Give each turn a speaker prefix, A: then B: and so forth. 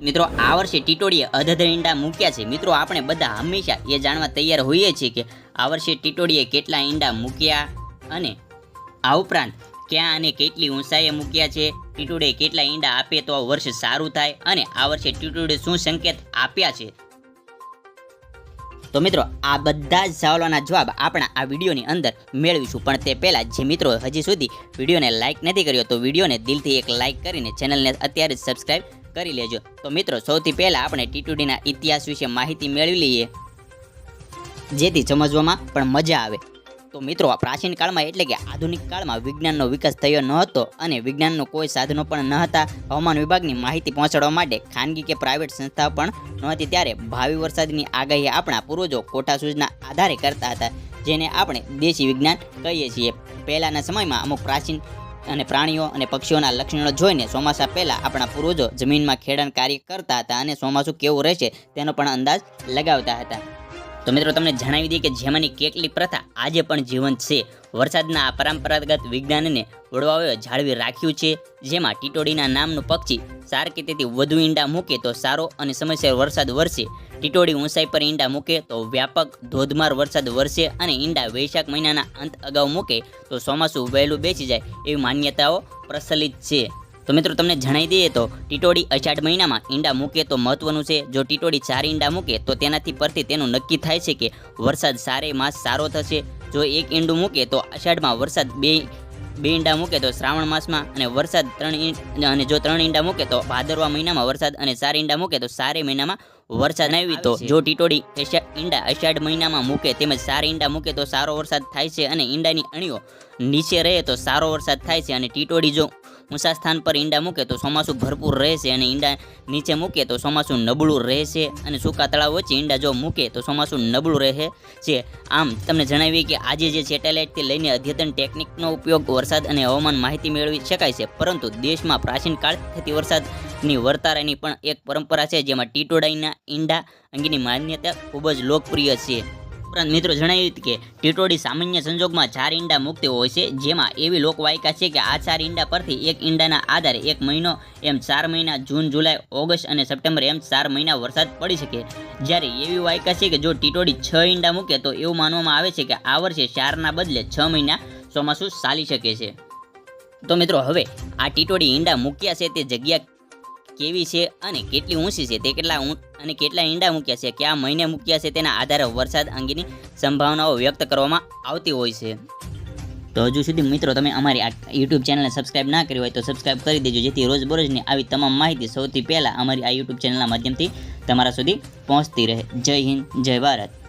A: મિત્રો, આ વર્ષે ટીટોડીએ અધધ ઈંડા મૂક્યા છે. મિત્રો, આપણે બધા હંમેશા એ જાણવા તૈયાર હોઈએ છીએ કે આ વર્ષે ટીટોડીએ કેટલા ઈંડા મૂક્યા અને આ ઉપરાંત ક્યાં અને કેટલી ઊંચાઈએ મૂક્યા છે? ટીટોડીએ કેટલા ઈંડા આપે તો આ વર્ષ સારું થાય અને આ વર્ષે ટીટોડીએ શું સંકેત આપ્યા છે? તો મિત્રો, આ બધા જ સવાલોના જવાબ આપણા આ વિડીયોની અંદર મેળવીશું. પણ તે પહેલાં જે મિત્રો હજી સુધી વિડીયોને લાઇક નથી કર્યો તો વિડીયોને દિલથી એક લાઇક કરીને ચેનલને અત્યારે જ સબસ્ક્રાઇબ કરી લેજો. તો મિત્રો, સૌથી પહેલાં આપણે ટીટુડીના ઇતિહાસ વિશે માહિતી મેળવી લઈએ. જેથી સમજવામાં પણ મજા આવે. તો મિત્રો પ્રાચીન કાળમાં એટલે કે આધુનિક કાળમાં વિજ્ઞાનનો વિકાસ થયો ન હતો અને વિજ્ઞાનનો કોઈ સાધનો પણ ન હતા. હવામાન વિભાગની માહિતી પહોંચાડવા માટે ખાનગી કે પ્રાઇવેટ સંસ્થા પણ નહોતી. ત્યારે ભાવિ વરસાદની આગાહી આપણા પૂર્વજો કોઠા સૂચના આધારે કરતા હતા, જેને આપણે દેશી વિજ્ઞાન કહીએ છીએ. પહેલાંના સમયમાં અમુક પ્રાચીન અને પ્રાણીઓ અને પક્ષીઓના લક્ષણો જોઈને ચોમાસા પહેલાં આપણા પૂર્વજો જમીનમાં ખેડાણ કાર્ય કરતા હતા અને ચોમાસું કેવું રહેશે તેનો પણ અંદાજ લગાવતા હતા. તો મિત્રો તમને જણાવી દઈએ કે જેમાંની કેટલી પ્રથા આજે પણ જીવંત છે. વરસાદના આ પરંપરાગત વિજ્ઞાનને વડવાઓએ જાળવી રાખ્યું છે. જેમાં ટીટોડીના નામનું પક્ષી સારકીતેથી વધુ ઈંડા મૂકે તો સારો અને સમયસર વરસાદ વરસે. ટીટોડી ઊંચાઈ પર ઈંડા મૂકે તો વ્યાપક ધોધમાર વરસાદ વરસે અને ઈંડા વૈશાખ મહિનાના અંત અગાઉ મૂકે તો ચોમાસું વહેલું બેસી જાય એવી માન્યતાઓ પ્રચલિત છે. તો મિત્રો તમને જણાવી દઈએ તો ટીટોડી અષાઢ મહિનામાં ઈંડા મૂકે તો મહત્વનું છે. જો ટીટોડી ચાર ઈંડા મૂકે તો તેનાથી પરથી તેનું નક્કી થાય છે કે વરસાદ સારે માસ સારો થશે. જો એક ઈંડું મૂકે તો અષાઢમાં વરસાદ બે બે ઈંડા મૂકે તો શ્રાવણ માસમાં અને વરસાદ ત્રણ અને જો ત્રણ ઈંડા મૂકે તો ભાદરવા મહિનામાં વરસાદ અને ચાર ઈંડા મૂકે તો સારે મહિનામાં વરસાદ આવી. તો જો ટીટોડી ઈંડા અષાઢ મહિનામાં મૂકે તેમજ સાર ઈંડા મૂકે તો સારો વરસાદ થાય છે અને ઈંડાની અણીઓ નીચે રહે તો સારો વરસાદ થાય છે. અને ટીટોડી જો ઊંચા સ્થાન પર ઈંડા મૂકે તો ચોમાસું ભરપૂર રહેશે અને ઈંડા નીચે મૂકે તો ચોમાસું નબળું રહેશે અને સૂકા તળાવ વચ્ચે ઈંડા જો મૂકે તો ચોમાસું નબળું રહે છે. આમ, તમને જણાવીએ કે આજે જે સેટેલાઇટથી લઈને અદ્યતન ટેકનિકનો ઉપયોગ વરસાદ અને હવામાન માહિતી મેળવી શકાય છે, પરંતુ દેશમાં પ્રાચીન કાળ થતી વરસાદની વર્તારાની પણ એક પરંપરા છે, જેમાં ટીટોડાઈના ઈંડા અંગેની માન્યતા ખૂબ જ લોકપ્રિય છે. ઉપરાંત મિત્રો જણાવ્યું કે ટીટોડી સામાન્ય સંજોગમાં ચાર ઈંડા મૂકતી હોય છે, જેમાં એવી લોકવાયકા છે કે આ ચાર ઈંડા પરથી એક ઈંડાના આધારે એક મહિનો એમ ચાર મહિના જૂન, જુલાઈ, ઓગસ્ટ અને સપ્ટેમ્બર એમ ચાર મહિના વરસાદ પડી શકે. જ્યારે એવી વાયકા છે કે જો ટીટોડી છ ઈંડા મૂકે, તો એવું માનવામાં આવે છે કે આ વર્ષે ચારના બદલે છ મહિના ચોમાસું ચાલી શકે છે. તો મિત્રો, હવે આ ટીટોડી ઈંડા મૂક્યા છે તે જગ્યા કેવી છે અને કેટલી ઊંચી છે તે કેટલા અને કેટલા ઈંડા મૂક્યા છે, કયા મહિને મૂક્યા છે તેના આધારે વરસાદ અંગેની સંભાવનાઓ વ્યક્ત કરવામાં આવતી હોય છે. તો હજુ સુધી મિત્રો તમે અમારી આ યુટ્યુબ ચેનલને સબસ્ક્રાઇબ ના કરી હોય તો સબસ્ક્રાઇબ કરી દેજો, જેથી રોજબરોજની આવી તમામ માહિતી સૌથી પહેલાં અમારી આ યુટ્યુબ ચેનલના માધ્યમથી તમારા સુધી પહોંચતી રહે. જય હિન્દ, જય ભારત.